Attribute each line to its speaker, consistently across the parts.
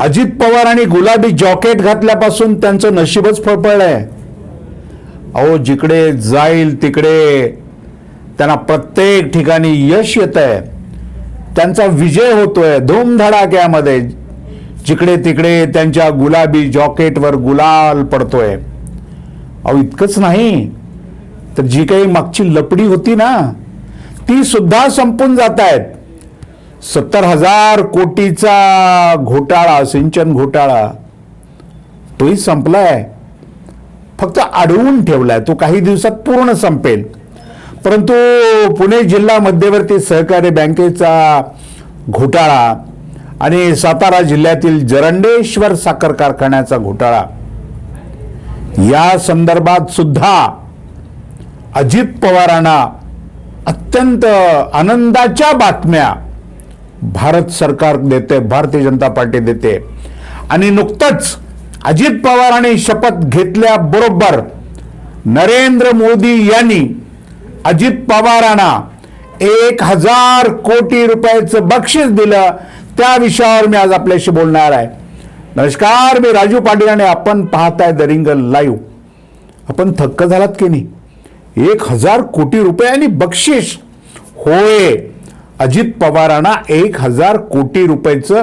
Speaker 1: अजित पवार आणि गुलाबी जॉकेट घातल्यापासून त्यांचं नशीबच फळफळलंय. अहो जिकडे जाईल तिकडे त्यांना प्रत्येक ठिकाणी यश येत आहे त्यांचा विजय होतोय धूमधडाक्यामध्ये. जिकडे तिकडे त्यांच्या गुलाबी जॉकेटवर गुलाल पडतोय. अहो इतकंच नाही. तर जी काही मागची लपडी होती ना ती सुद्धा संपून जात आहेत सत्तर हजार कोटीचा घोटाळा सिंचन घोटाळा तोही संपलाय. फक्त अडवून ठेवलाय. तो काही दिवसात पूर्ण संपेल. परंतु पुणे जिल्हा मध्यवर्ती सहकारी बँकेचा घोटाळा आणि सातारा जिल्ह्यातील जरंडेश्वर साखर कारखान्याचा घोटाळा या संदर्भात सुद्धा अजित पवारांना अत्यंत आनंदाच्या बातम्या भारत सरकार देते भारतीय जनता पार्टी देते. आणि नुकतंच अजित पवारांनी शपथ घेतल्याबरोबर नरेंद्र मोदी यांनी अजित पवारांना एक हजार कोटी रुपयाचं बक्षीस दिलं. त्या विषयावर मी आज आपल्याशी बोलणार आहे. नमस्कार मी राजू पाटील आणि आपण पाहताय दरिंगल लाईव्ह. आपण थक्क झालात की नाही? एक हजार कोटी रुपयांनी बक्षीस होय. अजित पवारांना एक हजार कोटी रुपयाचं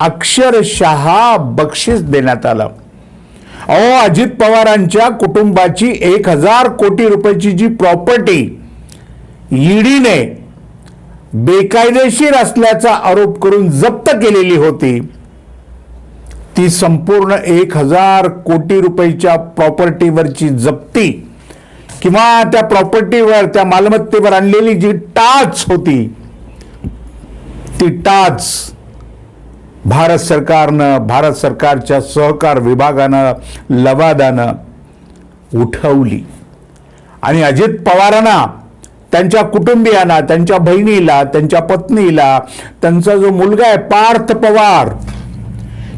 Speaker 1: अक्षरशः बक्षीस देण्यात आलं. अहो अजित पवारांच्या कुटुंबाची एक हजार कोटी रुपयाची जी प्रॉपर्टी ईडीने बेकायदेशीर असल्याचा आरोप करून जप्त केलेली होती ती संपूर्ण एक हजार कोटी रुपयाच्या प्रॉपर्टीवरची जप्ती किंवा त्या प्रॉपर्टीवर त्या मालमत्तेवर आणलेली जी टाच होती ती टाच भारत सरकारनं भारत सरकारच्या सहकार विभागानं लवादानं उठवली. आणि अजित पवारांना त्यांच्या कुटुंबियांना त्यांच्या बहिणीला त्यांच्या पत्नीला त्यांचा जो मुलगा आहे पार्थ पवार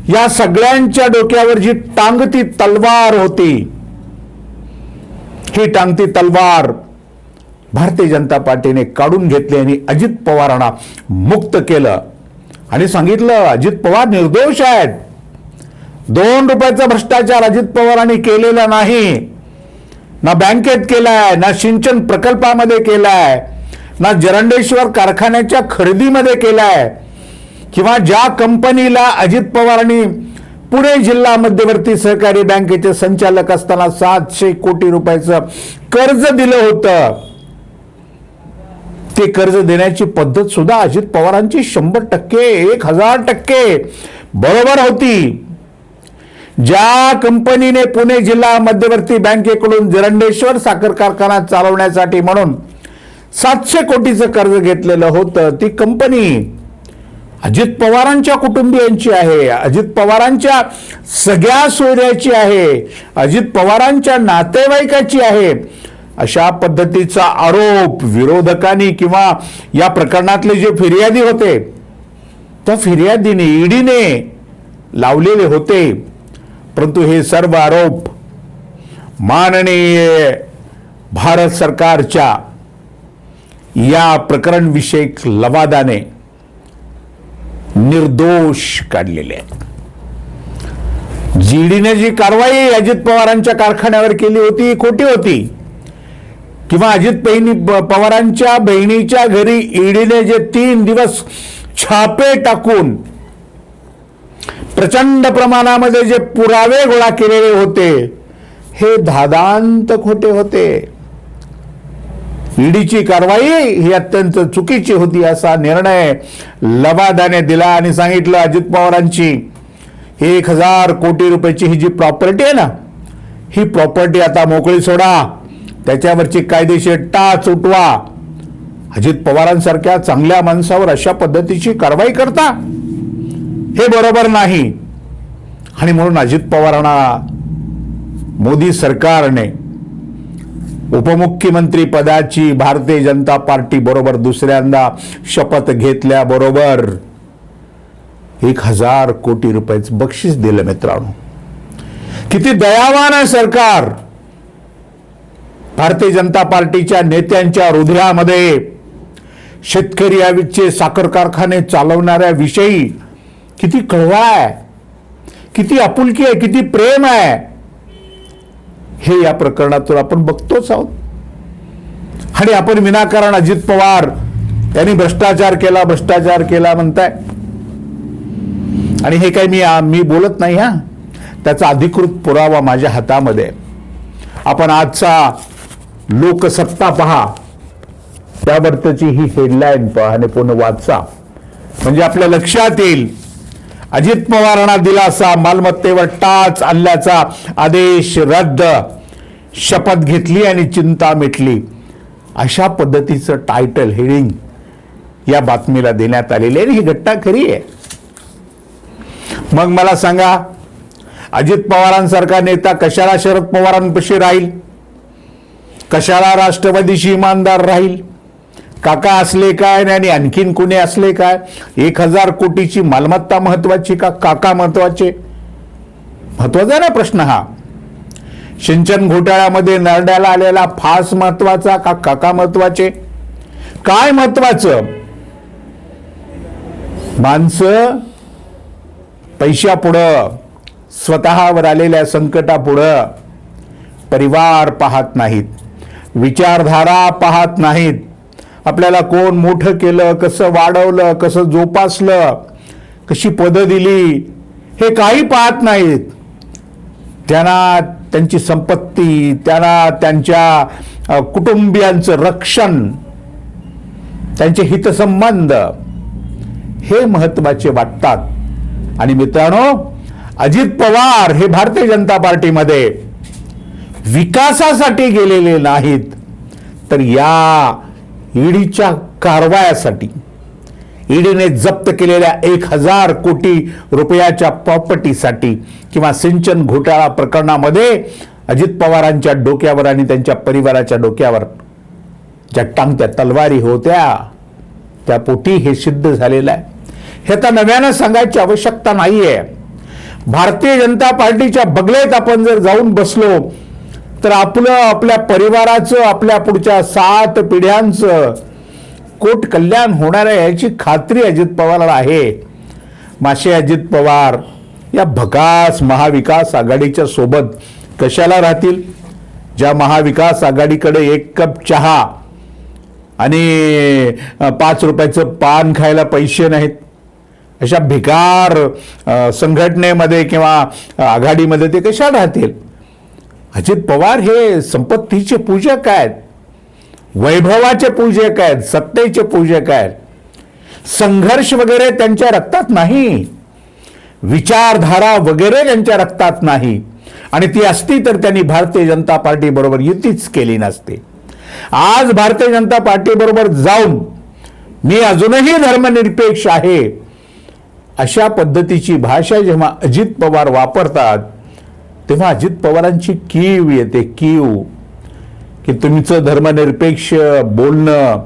Speaker 1: या सगळ्यांच्या डोक्यावर जी टांगती तलवार होती ही टांगती तलवार भारतीय जनता पार्टीने काढून घेतले आणि अजित पवारांना मुक्त केलं. आणि सांगितलं अजित पवार निर्दोष आहेत. दोन रुपयाचा भ्रष्टाचार अजित पवारांनी केलेला नाही. ना बँकेत केलाय ना सिंचन प्रकल्पामध्ये केलाय ना जरंडेश्वर कारखान्याच्या खरेदीमध्ये केलाय. किंवा ज्या कंपनीला अजित पवारांनी पुणे जिल्हा मध्यवर्ती सहकारी बँकेचे संचालक असताना सातशे कोटी रुपयाचं कर्ज दिलं होतं ते कर्ज देण्याची पद्धत सुद्धा अजित पवारांची शंभर टक्के एक हजार टक्के. बरोबर होती. ज्या कंपनीने पुणे जिल्हा मध्यवर्ती बँकेकडून जरंडेश्वर साखर कारखाना चालवण्यासाठी म्हणून सातशे कोटीचं कर्ज घेतलेलं होतं ती कंपनी अजित पवारांच्या कुटुंबियांची आहे. अजित पवारांच्या सगळ्या सोयऱ्याची आहे. अजित पवारांच्या नातेवाईकाची आहे. अशा पद्धतीचा आरोप विरोधकांनी किंवा या प्रकरणातले जे फिर्यादी होते त्या फिर्यादीने ईडीने लावलेले होते. परंतु हे सर्व आरोप माननीय भारत सरकारच्या या प्रकरणविषयक लवादाने निर्दोष काढलेले आहेत. जीडीने जी कारवाई अजित पवारांच्या कारखान्यावर केली होती खोटी होती. किंवा अजित बहिणी पवारांच्या बहिणीच्या घरी ईडीने जे तीन दिवस छापे टाकून प्रचंड प्रमाणामध्ये जे पुरावे गोळा केलेले होते हे धादांत खोटे होते. ईडीची कारवाई ही अत्यंत चुकीची होती असा निर्णय लवादाने दिला आणि सांगितलं अजित पवारांची एक हजार कोटी रुपयाची ही जी प्रॉपर्टी आहे ना ही प्रॉपर्टी आता मोकळी सोडा. त्याच्यावरची कायदेशीर टाच उठवा. अजित पवारांसारख्या चांगल्या माणसावर अशा पद्धतीची कारवाई करता? हे बरोबर नाही. आणि म्हणून अजित पवारांना मोदी सरकारने उपमुख्यमंत्री पदाची भारतीय जनता पार्टी बरोबर दुसऱ्यांदा शपथ घेतल्याबरोबर एक हजार कोटी रुपयाचं बक्षीस दिलं मित्रांनो. किती दयावान आहे सरकार. भारतीय जनता पार्टीच्या नेत्यांच्या हृदयामध्ये शेतकरी याविषयी साखर कारखाने चालवणाऱ्या विषयी किती कळवा आहे किती आपुलकी आहे किती प्रेम आहे हे या प्रकरणातून आपण बघतोच आहोत. आणि आपण विनाकारण अजित पवार यांनी भ्रष्टाचार केला भ्रष्टाचार केला म्हणताय. आणि हे काही मी मी बोलत नाही हा. त्याचा अधिकृत पुरावा माझ्या हातामध्ये. आपण आजचा लोकसत्ता पहा. त्यावरतची ही हेडलाईन पहा आणि पूर्ण वाचा. म्हणजे आपल्या लक्षात येईल. अजित पवारांना दिलासा मालमत्तेवर टाच आणल्याचा आदेश रद्द. शपथ घेतली आणि चिंता मिटली. अशा पद्धतीचं टायटल हेडिंग या बातमीला देण्यात आलेली आहे आणि ही घटना खरी आहे. मग मला सांगा अजित पवारांसारखा नेता कशाला शरद पवारांपाशी राहील? कशाला राष्ट्रवादीशी इमानदार राहील? काका असले काय आणि आणखीन कुणी असले काय? एक हजार कोटीची मालमत्ता महत्वाची का? काका महत्त्वाचे? महत्त्वाचा ना प्रश्न हा. सिंचन घोटाळ्यामध्ये नरड्याला आलेला फास महत्त्वाचा का काका महत्त्वाचे? काय महत्वाचं? माणसं पैशापुढं स्वतःवर आलेल्या संकटापुढं परिवार पाहत नाहीत. विचारधारा पाहत नाहीत. आपल्याला कोण मोठं केलं कसं वाढवलं कसं जोपासलं कशी पदं दिली हे काही पाहत नाहीत. त्यांना त्यांची संपत्ती त्यांना त्यांच्या कुटुंबियांचं रक्षण त्यांचे हितसंबंध हे महत्त्वाचे वाटतात. आणि मित्रांनो अजित पवार हे भारतीय जनता पार्टीमध्ये विकासासाठी गेलेले नाहीत तर या ईडीच्या कारवायासाठी ईडीने जप्त केलेल्या एक हजार कोटी रुपयाच्या प्रॉपर्टीसाठी किंवा सिंचन घोटाळा प्रकरणामध्ये अजित पवारांच्या डोक्यावर आणि त्यांच्या परिवाराच्या डोक्यावर ज्या टांगत्या तलवारी होत्या त्या पोटी हे सिद्ध झालेलं आहे. हे आता नव्यानं सांगायची आवश्यकता नाही आहे भारतीय जनता पार्टीच्या बगलेत आपण जर जाऊन बसलो तर आपलं आपल्या परिवाराचं आपल्या पुढच्या सात पिढ्यांचं कोट कल्याण होणार आहे याची खात्री अजित पवारला आहे. मासे अजित पवार या भकास महाविकास आघाडीच्या सोबत कशाला राहतील? ज्या महाविकास आघाडीकडे एक कप चहा आणि पाच रुपयाचं पान खायला पैसे नाहीत. अशा भिकार संघटनेमध्ये किंवा आघाडीमध्ये ते कशा राहतील? अजित पवार हे संपत्तीचे पूजक आहेत वैभवाचे पूजक आहेत सत्तेचे पूजक आहेत. संघर्ष वगैरे त्यांच्या रक्तात नाही. विचारधारा वगैरे त्यांच्या रक्तात नाही. आणि ती असती तर त्यांनी भारतीय जनता पार्टी बरोबर युतीच केली नसते. आज भारतीय जनता पार्टी बरोबर जाऊन मी अजूनही धर्मनिरपेक्ष आहे अशा पद्धतीची भाषा जेव्हा अजित पवार वापरतात तेव्हा अजित पवारांची कीव येते कीव. की तुमचं धर्मनिरपेक्ष बोलणं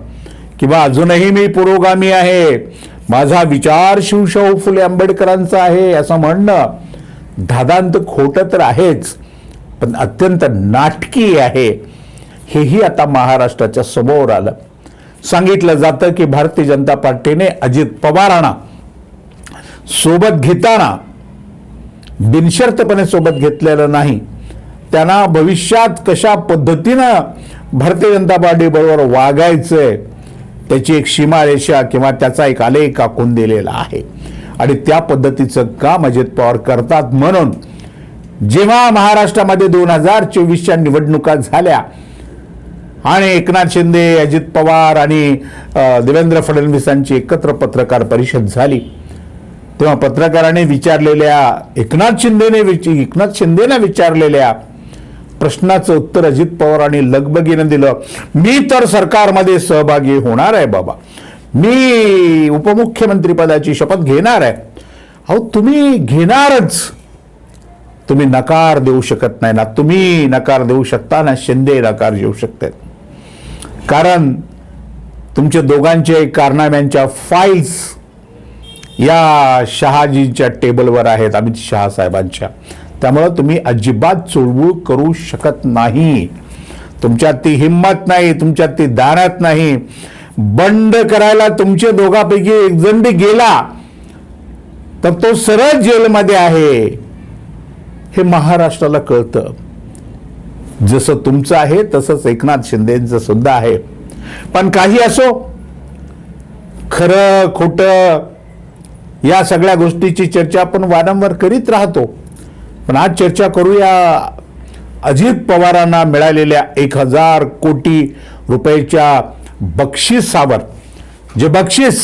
Speaker 1: किंवा अजूनही मी पुरोगामी आहे माझा विचार शिवशाहू फुले आंबेडकरांचा आहे असं म्हणणं धादांत खोटं तर आहेच पण अत्यंत नाटकी आहे. हेही आता महाराष्ट्राच्या समोर आलं. सांगितलं जातं की भारतीय जनता पार्टीने अजित पवारांना सोबत घेताना बिनशर्तपणे सोबत घेतलेलं नाही. त्यांना भविष्यात कशा पद्धतीनं भारतीय जनता पार्टी बरोबर वागायचंय त्याची एक सीमारेषा किंवा त्याचा एक आलेख आखून दिलेला आहे. आणि त्या पद्धतीचं काम अजित पवार करतात म्हणून जेव्हा महाराष्ट्रामध्ये दोन हजार चोवीसच्या निवडणुका झाल्या आणि एकनाथ शिंदे अजित पवार आणि देवेंद्र फडणवीसांची एकत्र पत्रकार परिषद झाली तेव्हा पत्रकाराने विचारलेल्या एकनाथ शिंदेने विच- एकनाथ शिंदेनं विचारलेल्या प्रश्नाचं उत्तर अजित पवारांनी लगबगीनं दिलं. मी तर सरकारमध्ये सहभागी होणार आहे बाबा. मी उपमुख्यमंत्रीपदाची शपथ घेणार आहे. अहो तुम्ही घेणारच. तुम्ही नकार देऊ शकत नाही ना. तुम्ही नकार देऊ शकता ना. शिंदे नकार देऊ शकतात कारण तुमच्या दोघांचे कारनाम्यांच्या फाईल्स या शहाजींच्या टेबलवर आहेत अमित शहा साहेबांच्या. त्यामुळं तुम्ही अजिबात चुळबुळ करू शकत नाही. तुमच्यात ती हिंमत नाही तुमच्यात ती दारात नाही. बंड करायला तुमच्या दोघांपैकी एक जण बी गेला तर तो सरळ जेलमध्ये आहे. हे महाराष्ट्राला कळतं. जसं तुमचं आहे तसंच एकनाथ शिंदेचं सुद्धा आहे. पण काही असो खरं खोटं या सगळ्या गोष्टीची चर्चा आपण वारंवार करीत राहतो. पण आज चर्चा करूया अजित पवारांना मिळालेल्या एक हजार कोटी रुपयाच्या बक्षिसावर. जे बक्षीस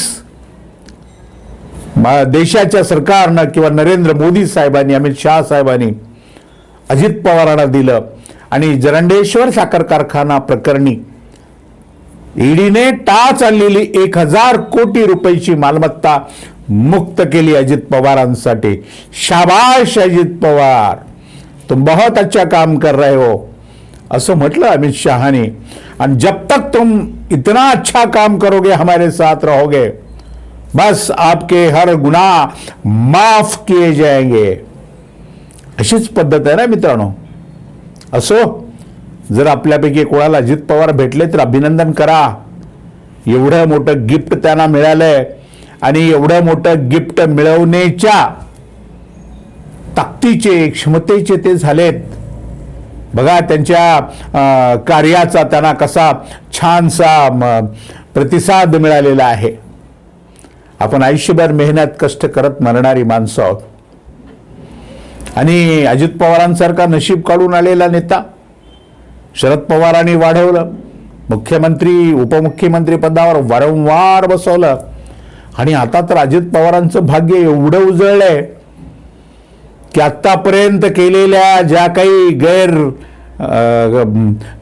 Speaker 1: देशाच्या सरकारनं किंवा नरेंद्र मोदी साहेबांनी अमित शाह साहेबांनी अजित पवारांना दिलं आणि जरंडेश्वर साखर कारखाना प्रकरणी ईडीने टाच आणलेली एक हजार कोटी रुपयाची मालमत्ता मुक्त केली अजित पवारांसाठी. शाबाश अजित पवार. तुम बहुत अच्छा काम कर रहे हो. असं म्हटलं अमित शहाने. आणि जब तक तुम इतना अच्छा काम करोगे, हमारे साथ रहोगे, बस आपके हर गुनाह माफ़ किए जाएँगे. अशीच पद्धत आहे ना मित्रांनो? असो, जर आपल्यापैकी कोणाला अजित पवार भेटले तर अभिनंदन करा. एवढं मोठं गिफ्ट मिळालंय. आणि एवढं मोठं गिफ्ट मिळवण्याच्या ताकदीचे क्षमतेचे ते झालेत. बघा त्यांच्या कार्याचा त्यांना कसा छानसा म, प्रतिसाद मिळालेला आहे. आपण आयुष्यभर मेहनत कष्ट करत मरणारी माणसं आहोत. आणि अजित पवारांसारखा नशीब काढून आलेला नेता शरद पवारांनी वाढवलं. मुख्यमंत्री उपमुख्यमंत्री पदावर वारंवार बसवलं. आणि आता तर अजित पवारांचं भाग्य एवढं उजळलं आहे की आत्तापर्यंत केलेल्या ज्या काही गैर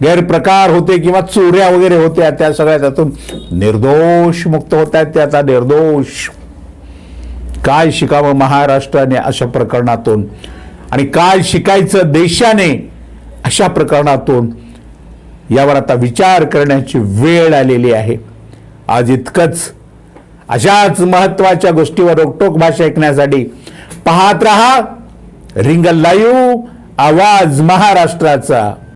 Speaker 1: गैरप्रकार होते किंवा चोऱ्या वगैरे होत्या त्या सगळ्या त्यातून निर्दोष मुक्त होत आहेत त्याचा निर्दोष. काय शिकावं महाराष्ट्राने अशा प्रकरणातून? आणि काय शिकायचं देशाने अशा प्रकरणातून? यावर आता विचार करण्याची वेळ आलेली आहे. आज इतकंच अशाच महत्त्वाच्या गोष्टीवर रोकटोक भाषा ऐकण्यासाठी पाहत रहा. रिंग लाईव्ह आवाज महाराष्ट्राचा.